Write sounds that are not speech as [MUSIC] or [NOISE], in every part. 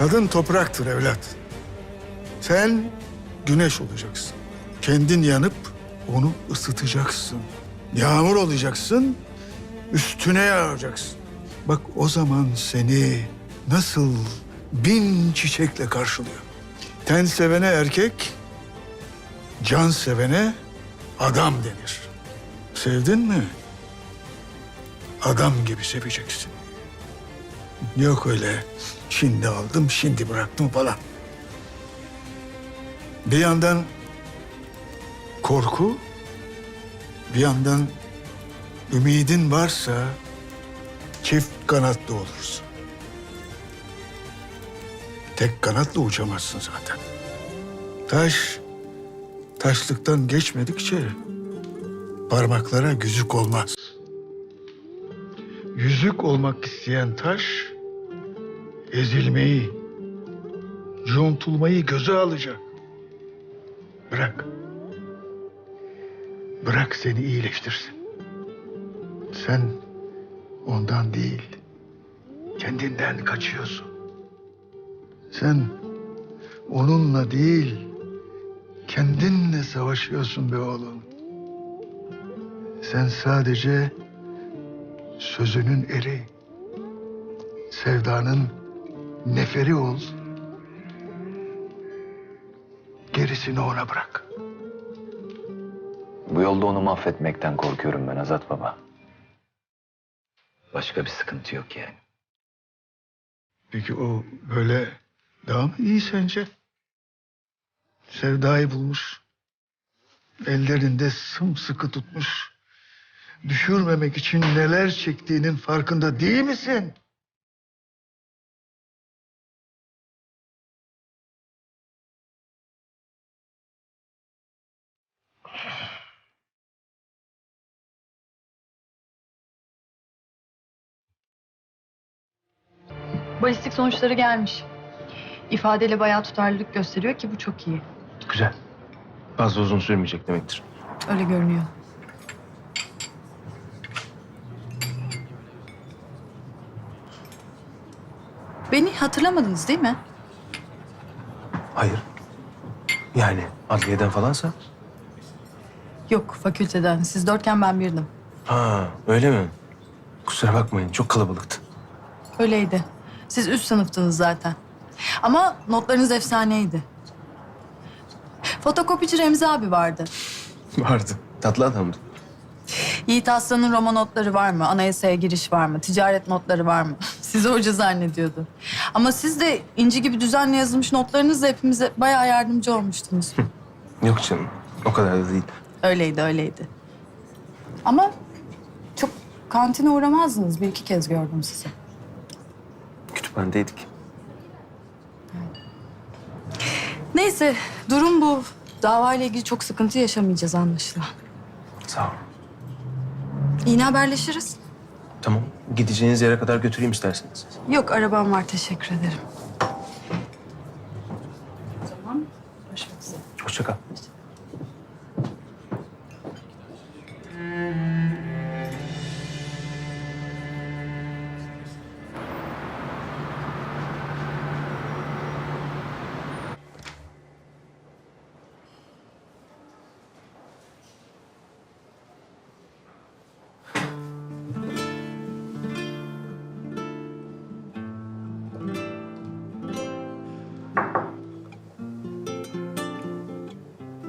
Kadın topraktır evlat. Sen güneş olacaksın. Kendin yanıp onu ısıtacaksın. Yağmur olacaksın, üstüne yağacaksın. Bak o zaman seni nasıl bin çiçekle karşılıyor. Ten sevene erkek, can sevene adam denir. Sevdin mi? Adam gibi seveceksin. Yok öyle şimdi aldım, şimdi bıraktım falan. Bir yandan korku, bir yandan ümidin varsa çift kanatlı olursun. Tek kanatla uçamazsın zaten. Taş, taşlıktan geçmedikçe parmaklara yüzük olmaz. Yüzük olmak isteyen taş, ezilmeyi, yontulmayı göze alacak. Bırak. Bırak seni iyileştirsin. Sen ondan değil, kendinden kaçıyorsun. Sen onunla değil, kendinle savaşıyorsun be oğlum. Sen sadece sözünün eri, sevdanın neferi ol. Gerisini ona bırak. Bu yolda onu mahvetmekten korkuyorum ben Azat Baba. Başka bir sıkıntı yok yani. Peki o böyle daha mı iyi sence? Sevdayı bulmuş. Ellerinde sımsıkı tutmuş. Düşürmemek için neler çektiğinin farkında değil misin? Balistik sonuçları gelmiş. İfadeyle bayağı tutarlılık gösteriyor ki bu çok iyi. Güzel. Fazla uzun sürmeyecek demektir. Öyle görünüyor. Beni hatırlamadınız değil mi? Hayır. Yani adliyeden falansa? Yok fakülteden. Siz dörtken ben birdim. Ha öyle mi? Kusura bakmayın çok kalabalıktı. Öyleydi. Siz üst sınıftınız zaten. Ama notlarınız efsaneydi. Fotokopici Remzi abi vardı. Vardı. Tatlı adamdı. Yiğit Aslan'ın roman notları var mı? Anayasaya giriş var mı? Ticaret notları var mı? [LAUGHS] Sizi hoca zannediyordu. Ama siz de inci gibi düzenli yazılmış notlarınızla hepimize bayağı yardımcı olmuştunuz. Yok canım. O kadar da değil. öyleydi, öyleydi. Ama çok kantine uğramazdınız. Bir iki kez gördüm sizi. Kütüphanedeydik. Neyse, durum bu. Davayla ilgili çok sıkıntı yaşamayacağız anlaşılan. Sağ ol. Yine haberleşiriz. Tamam. Gideceğiniz yere kadar götüreyim isterseniz. Yok, arabam var. Teşekkür ederim. Tamam. Görüşmek üzere. Hoşça kal.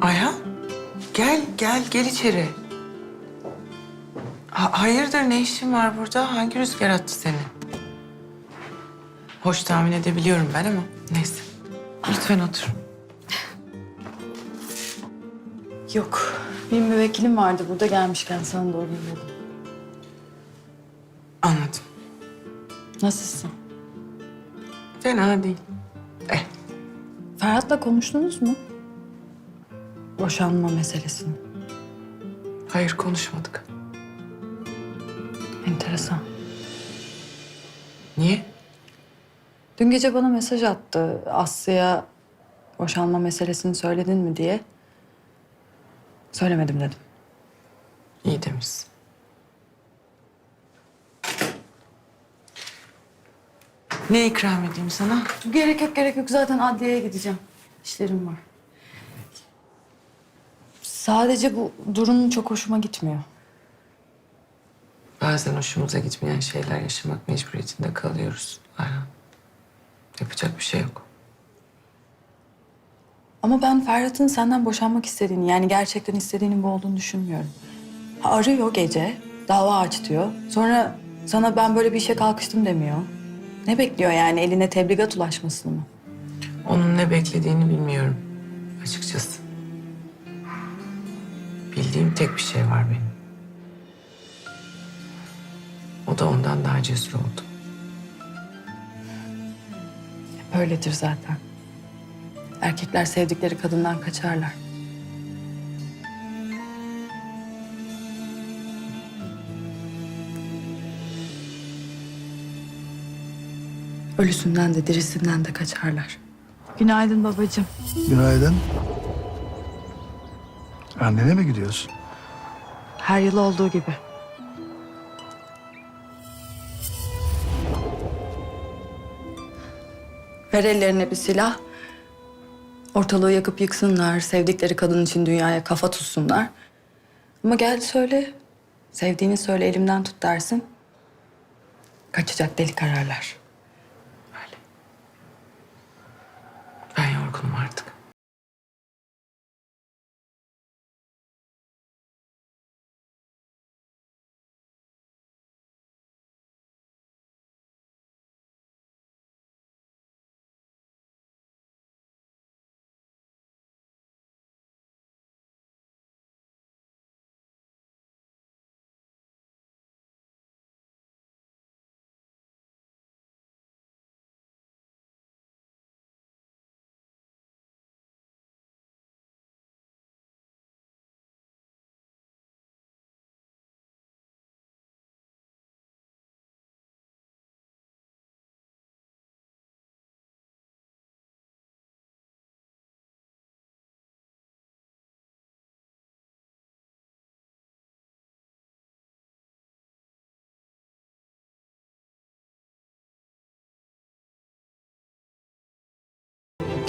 Ayhan, gel, gel, gel içeri. Ha- hayırdır, ne işin var burada? Hangi rüzgar attı seni? Hoş tahmin edebiliyorum ben ama neyse. Lütfen otur. Yok. Bir müvekkilim vardı burada gelmişken sana uğrayayım dedim. Anladım. Nasılsın? Fena değil. Eh, Ferhat'la konuştunuz mu? Boşanma meselesini. hayır konuşmadık. Enteresan. Niye? Dün gece bana mesaj attı. Aslı'ya boşanma meselesini söyledin mi diye. Söylemedim dedim. İyi demişsin. Ne ikram edeyim sana? Gerek yok gerek yok zaten adliyeye gideceğim. İşlerim var. Sadece bu durum çok hoşuma gitmiyor. Bazen hoşumuza gitmeyen şeyler yaşamak mecburiyetinde kalıyoruz. Aynen. Yapacak bir şey yok. Ama ben Ferhat'ın senden boşanmak istediğini yani gerçekten istediğinin bu olduğunu düşünmüyorum. Ha, Arıyor gece, dava aç diyor. Sonra sana ben böyle bir işe kalkıştım demiyor. Ne bekliyor yani eline tebligat ulaşmasını mı? Onun ne beklediğini bilmiyorum açıkçası. Bildiğim tek bir şey var benim. O da ondan daha cesur oldu. Öyledir zaten. Erkekler sevdikleri kadından kaçarlar. Ölüsünden de dirisinden de kaçarlar. Günaydın babacığım. Günaydın. Annene mi gidiyorsun? Her yıl olduğu gibi. Ver ellerine bir silah. Ortalığı yakıp yıksınlar. Sevdikleri kadın için dünyaya kafa tutsunlar. Ama gel söyle. Sevdiğini söyle elimden tut dersin. Kaçacak delik ararlar. Öyle. Ben yorgunum artık.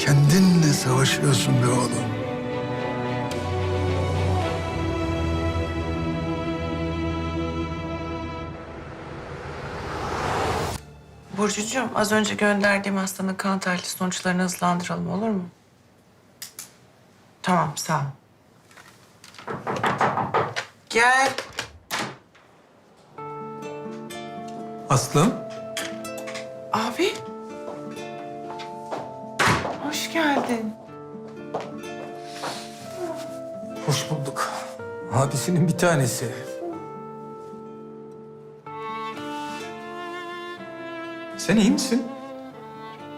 Kendinle savaşıyorsun be oğlum. Burcucuğum az önce gönderdiğim hastanın kan tahlili sonuçlarını hızlandıralım olur mu? Tamam sağ ol. Gel. Aslım, Hoş geldin. hoş bulduk. Abisinin bir tanesi. Sen iyi misin?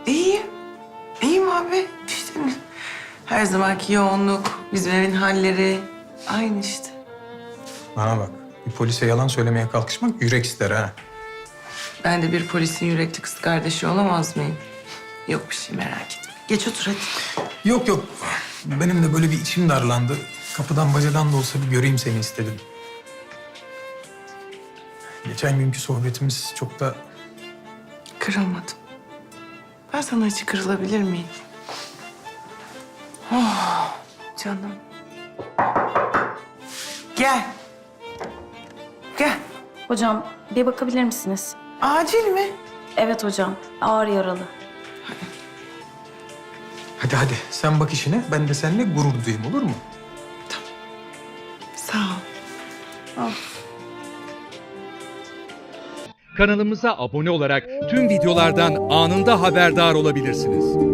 İyiyim. İyiyim abi. İşte her zamanki yoğunluk, bizim evin halleri. Aynı işte. Bana bak, bir polise yalan söylemeye kalkışmak yürek ister ha. Ben de bir polisin yürekli kız kardeşi olamaz mıyım? Yok bir şey merak etme. Geç otur hadi. Yok yok, benim de böyle bir içim darlandı. Kapıdan bacadan da olsa bir göreyim seni istedim. Geçen günkü sohbetimiz çok da Kırılmadım. Ben sana hiç kırılabilir miyim? Oh, canım. Gel. Gel. Hocam bir bakabilir misiniz? Acil mi? Evet hocam ağır yaralı. Hadi hadi sen bak işine, ben de seninle gurur duyayım olur mu? Sağ ol. Kanalımıza abone olarak tüm videolardan anında haberdar olabilirsiniz.